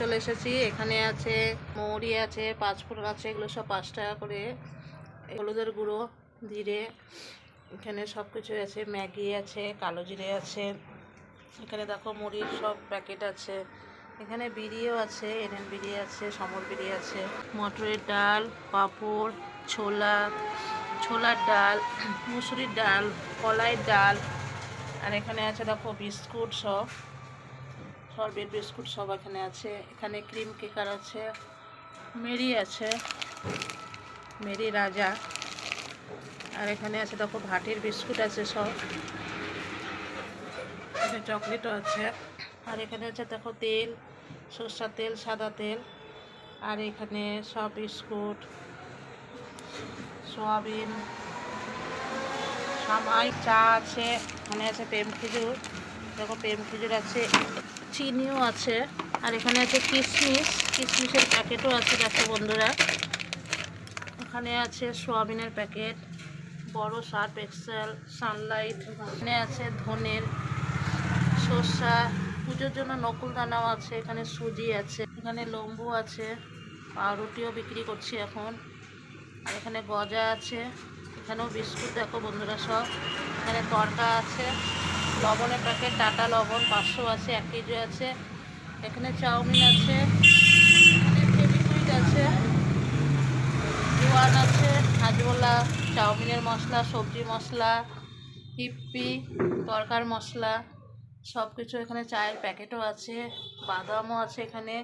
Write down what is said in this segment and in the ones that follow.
চলে এসেছি। এখানে আছে মৌরি আছে, পাঁচফোড়ন আছে, এগুলো সব পাঁচ টাকা করে। হলুদের গুঁড়ো, জিরে, এখানে সব কিছু আছে। ম্যাগি আছে, কালো জিরে আছে। এখানে দেখো মুড়ির সব প্যাকেট আছে। এখানে বিড়িও আছে এনএন বিড়ি আছে, সমর বিড়ি আছে। মটরের ডাল, পাঁপড়, ছোলা, ছোলার ডাল, মুসুরির ডাল, কলাইয়ের ডাল, আর এখানে আছে দেখো বিস্কুট সব। সরবেট বিস্কুট সব এখানে আছে। এখানে ক্রিম কেকার আছে। মেরি আছে। মেরি রাজা। আর এখানে আছে, দেখো, ভাটির বিস্কুট আছে সব। এখানে চকলেটও আছে। আর এখানে আছে, দেখো, তেল, সরষার তেল, সাদা তেল। আর এখানে সব বিস্কুট, সোয়াবিন, সামাই, চা আছে। এখানে আছে প্রেম খেজুর। দেখো, প্রেম খেজুর আছে। চিনিও আছে। আর এখানে আছে কিশমিশ কিশমিশের প্যাকেটও আছে দেখো বন্ধুরা। এখানে আছে সোয়াবিনের প্যাকেট, বড় সার্ফ এক্সেল, সানলাইট, এখানে আছে ধনের সর্ষা পুজোর জন্য নকুল দানাও আছে, এখানে সুজি আছে, এখানে লম্বু আছে, পাউরুটিও বিক্রি করছি এখন। আর এখানে গজা আছে, এখানেও বিস্কুট দেখো বন্ধুরা সব। এখানে তরকা আছে। লবণের প্যাকেট, টাটা লবণ, পাঁচশো আছে, এক কেজি আছে, এখানে চাউমিন আছে ফেবিকুইক আছে, জোয়ান আছে, হাজমোলা, চাউমিনের মশলা, সবজি মশলা, হিপ্পি, তরকার মশলা সব কিছু এখানে চায়ের প্যাকেটও আছে, বাদামও আছে এখানে,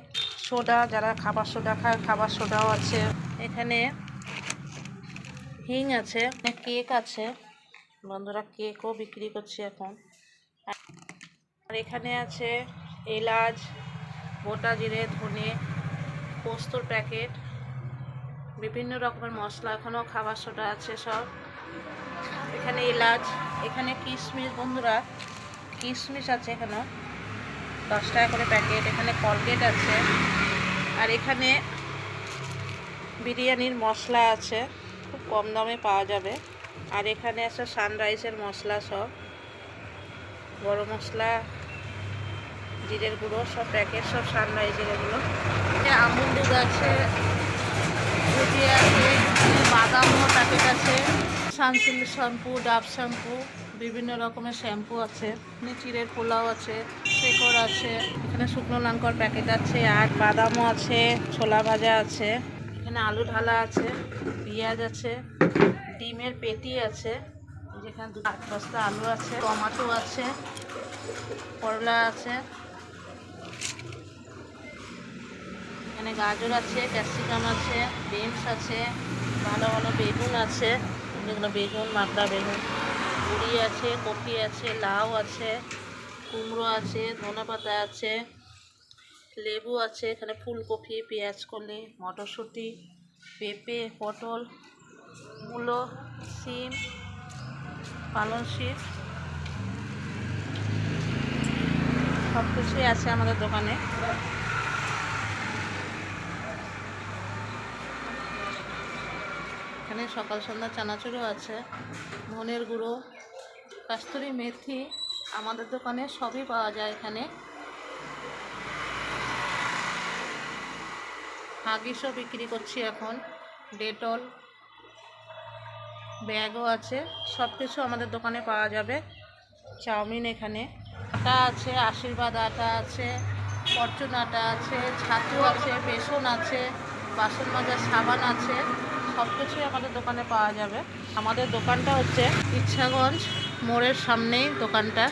সোডা, যারা খাবার সোডা খায়, খাবার সোডাও আছে, এখানে হিং আছে কেক আছে, বন্ধুরা কেকও বিক্রি করছে এখন। আর এখানে আছে এলাচ, গোটা জিরে, ধনে, পোস্তর প্যাকেট, বিভিন্ন রকমের মশলা, এখনও খাবার সোডা আছে সব। এখানে এলাচ, এখানে কিশমিশ, বন্ধুরা, কিশমিশ আছে এখানে দশ টাকা করে প্যাকেট, এখানে কলগেট আছে। আর এখানে বিরিয়ানির মশলা আছে, খুব কম দামে পাওয়া যাবে। আর এখানে আছে সানরাইসের মশলা সব। গরম মশলা জিরের গুঁড়ো, সব প্যাকেট, সব সানরাইজের এগুলো এখানে আমুল দুধ আছে সুজি আছে বাদামও প্যাকেট আছে সানসিল্ক শ্যাম্পু, ডাব শ্যাম্পু, বিভিন্ন রকমের শ্যাম্পু আছে, চিড়ের পোলাও আছে শেকর আছে, এখানে শুকনো লঙ্কার প্যাকেট আছে, আর বাদামও আছে, ছোলা ভাজা আছে, এখানে আলু ঢালা আছে, পেঁয়াজ আছে, ডিমের পেটি আছে, যেখানে দু আট বস্তা আলু আছে, টমাটো আছে, করলা আছে এখানে গাজর আছে, ক্যাপসিকাম আছে, বিনস আছে, ভালো ভালো বেগুন আছে। যেগুলো বেগুন মাকড়া বেগুন। বড়ি আছে, কপি আছে, লাউ আছে, কুমড়ো আছে ধনেপাতা আছে, লেবু আছে, এখানে ফুলকপি, পেঁয়াজ কলি, মটরশুঁটি, পেঁপে, পটল, মূলো, সিম, পালং শাক। সব কিছুই আছে আমাদের দোকানে। এখানে সকাল সন্ধ্যা চানাচুরও আছে, ধনের গুঁড়ো, কাস্তুরি মেথি আমাদের দোকানে সবই পাওয়া যায় এখানে। হাগিসও বিক্রি করছি এখন, ডেটল ব্যাগও আছে সব কিছু আমাদের দোকানে পাওয়া যাবে, চাউমিন এখানে। আটা আছে, আশীর্বাদ আটা আছে ফরচুন আটা আছে, ছাতু আছে, বেসন আছে বাসন মাজার সাবান আছে। সব কিছুই আমাদের দোকানে পাওয়া যাবে। আমাদের দোকানটা হচ্ছে ইচ্ছাগঞ্জ মোড়ের সামনেই দোকানটা।